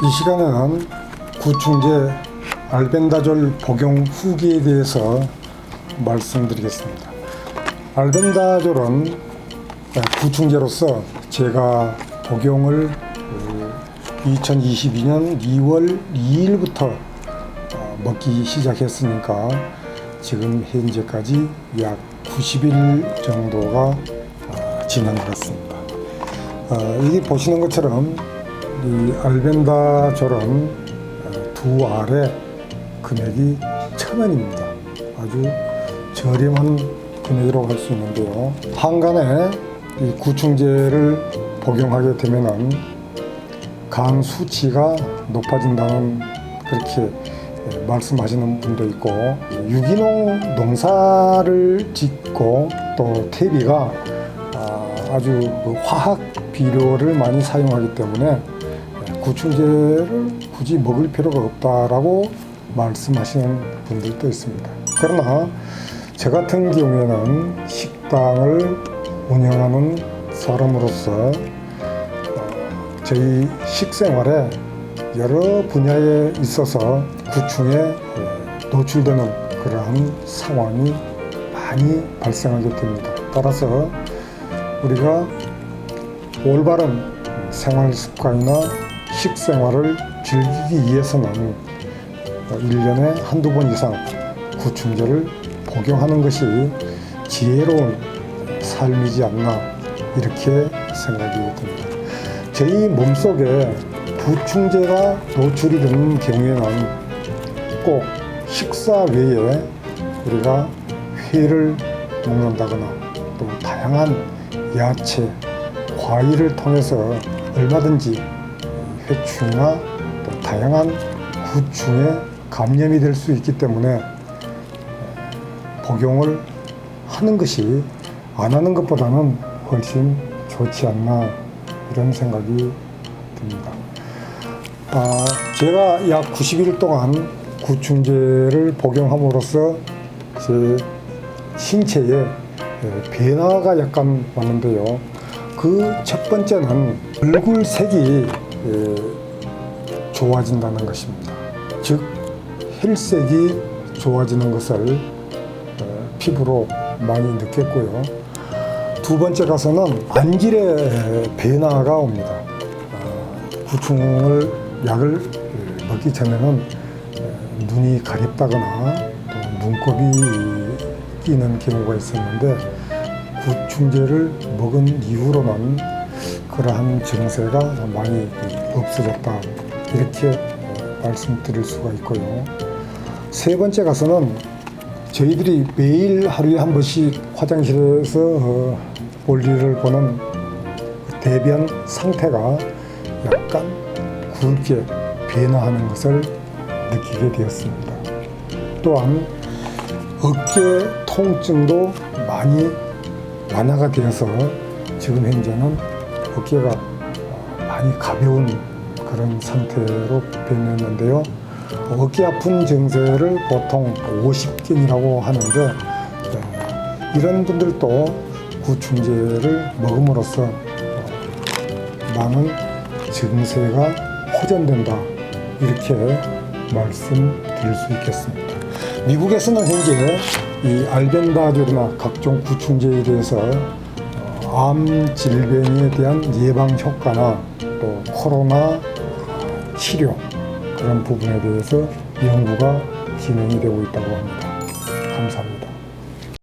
이 시간에는 구충제 알벤다졸 복용 후기에 대해서 말씀드리겠습니다. 알벤다졸은 구충제로서 제가 복용을 2022년 2월 2일부터 어, 먹기 시작했으니까 지금 현재까지 약 90일 정도가 어, 지난 것 같습니다. 어, 여기 보시는 것처럼 이 알벤다졸은 어, 두 알에 금액이 천 원입니다. 아주 저렴한 금액이라고 할 수 있는데요. 한간에 이 구충제를 복용하게 되면은 간 수치가 높아진다는 그렇게 예, 말씀하시는 분도 있고 유기농 농사를 짓고 또 퇴비가 아, 아주 그 화학 비료를 많이 사용하기 때문에 예, 구충제를 굳이 먹을 필요가 없다라고 말씀하시는 분들도 있습니다. 그러나 저 같은 경우에는 식당을 운영하는 사람으로서 저희 식생활에 여러 분야에 있어서 구충에 예, 노출되는 그러한 상황이 많이 발생하게 됩니다. 따라서 우리가 올바른 생활 습관이나 식생활을 즐기기 위해서는 1년에 한두 번 이상 구충제를 복용하는 것이 지혜로운 삶이지 않나 이렇게 생각이 듭니다. 저희 몸속에 부충제가 노출이 되는 경우에는 꼭 식사 외에 우리가 회를 먹는다거나 또 다양한 야채, 과일을 통해서 얼마든지 회충이나 또 다양한 구충에 감염이 될 수 있기 때문에 복용을 하는 것이 안 하는 것보다는 훨씬 좋지 않나 이런 생각이 듭니다. 아, 제가 약 90일 동안 구충제를 복용함으로써 제 신체에 예, 변화가 약간 왔는데요. 그 첫 번째는 얼굴 색이 예, 좋아진다는 것입니다. 즉 혈색이 좋아지는 것을 어, 피부로 많이 느꼈고요. 두 번째 가서는 안질의 변화가 옵니다. 어, 구충을 약을 먹기 전에는 어, 눈이 가렵다거나 또 눈곱이 끼는 경우가 있었는데 구충제를 먹은 이후로는 그러한 증세가 많이 없어졌다 이렇게 어, 말씀드릴 수가 있고요. 세 번째 가서는 저희들이 매일 하루에 한 번씩 화장실에서 어, 볼일을 보는 대변 상태가 약간 굵게 변화하는 것을 느끼게 되었습니다. 또한 어깨 통증도 많이 완화가 되어서 지금 현재는 어깨가 어, 많이 가벼운 그런 상태로 변했는데요. 어깨 아픈 증세를 보통 50견이라고 하는데 어, 이런 분들도 구충제를 먹음으로써 어, 많은 증세가 호전된다 이렇게 말씀드릴 수 있겠습니다. 미국에서는 현재 이 알벤다졸이나 각종 구충제에 대해서 어, 암 질병에 대한 예방 효과나 또 코로나 치료 그런 부분에 대해서 연구가 진행이 되고 있다고 합니다. 감사합니다.